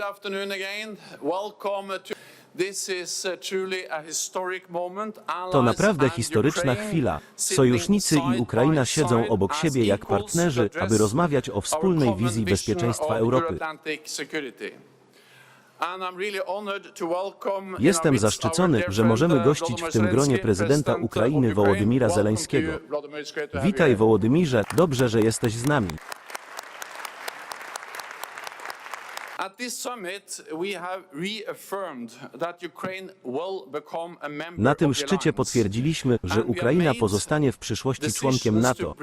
afternoon again. Welcome to. This is truly a historic moment. To naprawdę historyczna chwila. Sojusznicy i Ukraina siedzą obok siebie jak partnerzy, aby rozmawiać o wspólnej wizji bezpieczeństwa Europy. Jestem zaszczycony, że możemy uh, gościć w tym gronie prezydenta Ukrainy Wołodymira Zeleńskiego. Witaj. Wołodymirze, dobrze, że jesteś z nami. At this summit, we have reaffirmed that Ukraine will become a member Na tym szczycie potwierdziliśmy, że Ukraina pozostanie w przyszłości członkiem NATO.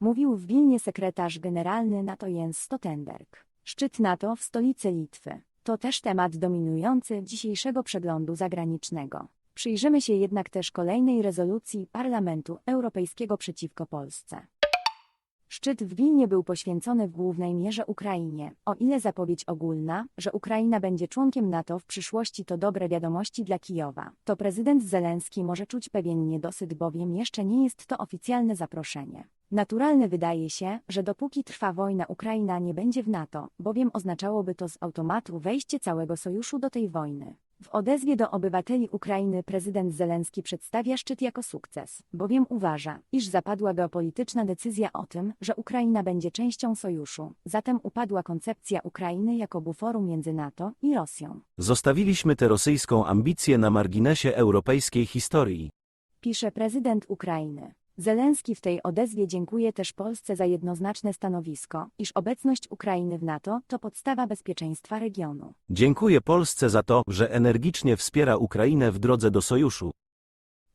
Mówił w Wilnie sekretarz generalny NATO Jens Stoltenberg. Szczyt NATO w stolicy Litwy. To też temat dominujący dzisiejszego przeglądu zagranicznego. Przyjrzymy się jednak też kolejnej rezolucji Parlamentu Europejskiego przeciwko Polsce. Szczyt w Wilnie był poświęcony w głównej mierze Ukrainie. O ile zapowiedź ogólna, że Ukraina będzie członkiem NATO w przyszłości to dobre wiadomości dla Kijowa, to prezydent Zelenski może czuć pewien niedosyt, bowiem jeszcze nie jest to oficjalne zaproszenie. Naturalne wydaje się, że dopóki trwa wojna Ukraina nie będzie w NATO, bowiem oznaczałoby to z automatu wejście całego sojuszu do tej wojny. W odezwie do obywateli Ukrainy prezydent Zelenski przedstawia szczyt jako sukces, bowiem uważa, iż zapadła geopolityczna decyzja o tym, że Ukraina będzie częścią sojuszu, zatem upadła koncepcja Ukrainy jako buforu między NATO i Rosją. Zostawiliśmy tę rosyjską ambicję na marginesie europejskiej historii. pisze prezydent Ukrainy. Zelenski w tej odezwie dziękuje też Polsce za jednoznaczne stanowisko, iż obecność Ukrainy w NATO to podstawa bezpieczeństwa regionu. Dziękuję Polsce za to, że energicznie wspiera Ukrainę w drodze do sojuszu.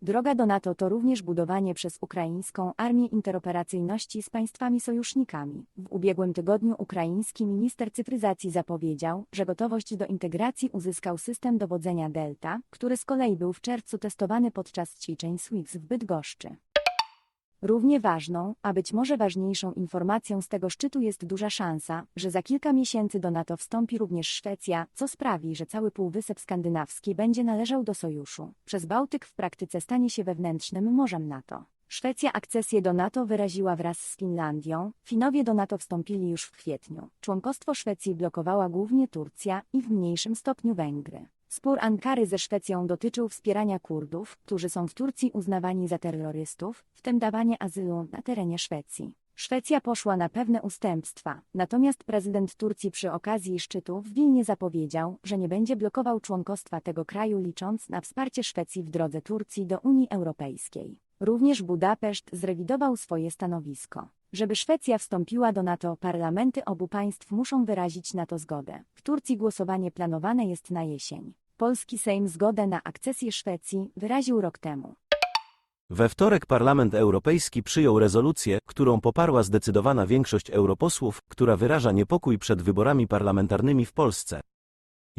Droga do NATO to również budowanie przez ukraińską armię interoperacyjności z państwami sojusznikami. W ubiegłym tygodniu ukraiński minister cyfryzacji zapowiedział, że gotowość do integracji uzyskał system dowodzenia Delta, który z kolei był w czerwcu testowany podczas ćwiczeń SWIFT w Bydgoszczy. Równie ważną, a być może ważniejszą informacją z tego szczytu jest duża szansa, że za kilka miesięcy do NATO wstąpi również Szwecja, co sprawi, że cały Półwysep Skandynawski będzie należał do sojuszu. Przez Bałtyk w praktyce stanie się wewnętrznym morzem NATO. Szwecja akcesję do NATO wyraziła wraz z Finlandią, Finowie do NATO wstąpili już w kwietniu. Członkostwo Szwecji blokowała głównie Turcja i w mniejszym stopniu Węgry. Spór Ankary ze Szwecją dotyczył wspierania Kurdów, którzy są w Turcji uznawani za terrorystów, w tym dawanie azylu na terenie Szwecji. Szwecja poszła na pewne ustępstwa, natomiast prezydent Turcji przy okazji szczytu w Wilnie zapowiedział, że nie będzie blokował członkostwa tego kraju licząc na wsparcie Szwecji w drodze Turcji do Unii Europejskiej. Również Budapeszt zrewidował swoje stanowisko. Żeby Szwecja wstąpiła do NATO, parlamenty obu państw muszą wyrazić na to zgodę. W Turcji głosowanie planowane jest na jesień. Polski Sejm zgodę na akcesję Szwecji wyraził rok temu. We wtorek Parlament Europejski przyjął rezolucję, którą poparła zdecydowana większość europosłów, która wyraża niepokój przed wyborami parlamentarnymi w Polsce.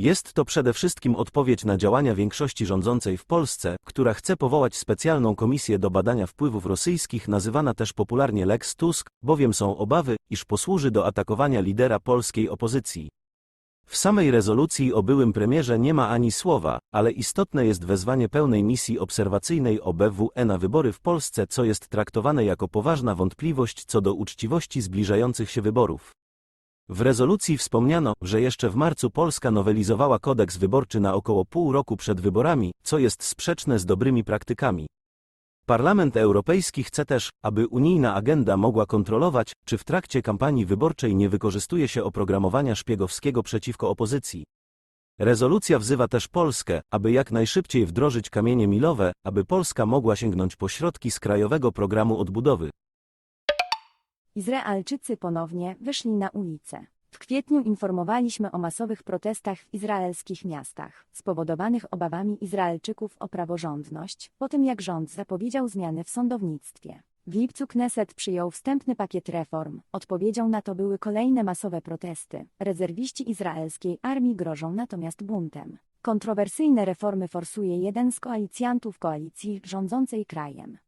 Jest to przede wszystkim odpowiedź na działania większości rządzącej w Polsce, która chce powołać specjalną komisję do badania wpływów rosyjskich, nazywana też popularnie Lex Tusk, bowiem są obawy, iż posłuży do atakowania lidera polskiej opozycji. W samej rezolucji o byłym premierze nie ma ani słowa, ale istotne jest wezwanie pełnej misji obserwacyjnej OBWE na wybory w Polsce, co jest traktowane jako poważna wątpliwość co do uczciwości zbliżających się wyborów. W rezolucji wspomniano, że jeszcze w marcu Polska nowelizowała kodeks wyborczy na około pół roku przed wyborami, co jest sprzeczne z dobrymi praktykami. Parlament Europejski chce też, aby unijna agenda mogła kontrolować, czy w trakcie kampanii wyborczej nie wykorzystuje się oprogramowania szpiegowskiego przeciwko opozycji. Rezolucja wzywa też Polskę, aby jak najszybciej wdrożyć kamienie milowe, aby Polska mogła sięgnąć po środki z Krajowego Programu Odbudowy. Izraelczycy ponownie wyszli na ulice. W kwietniu informowaliśmy o masowych protestach w izraelskich miastach, spowodowanych obawami Izraelczyków o praworządność, po tym jak rząd zapowiedział zmiany w sądownictwie. W lipcu Kneset przyjął wstępny pakiet reform. Odpowiedzią na to były kolejne masowe protesty. Rezerwiści izraelskiej armii grożą natomiast buntem. Kontrowersyjne reformy forsuje jeden z koalicjantów koalicji rządzącej krajem.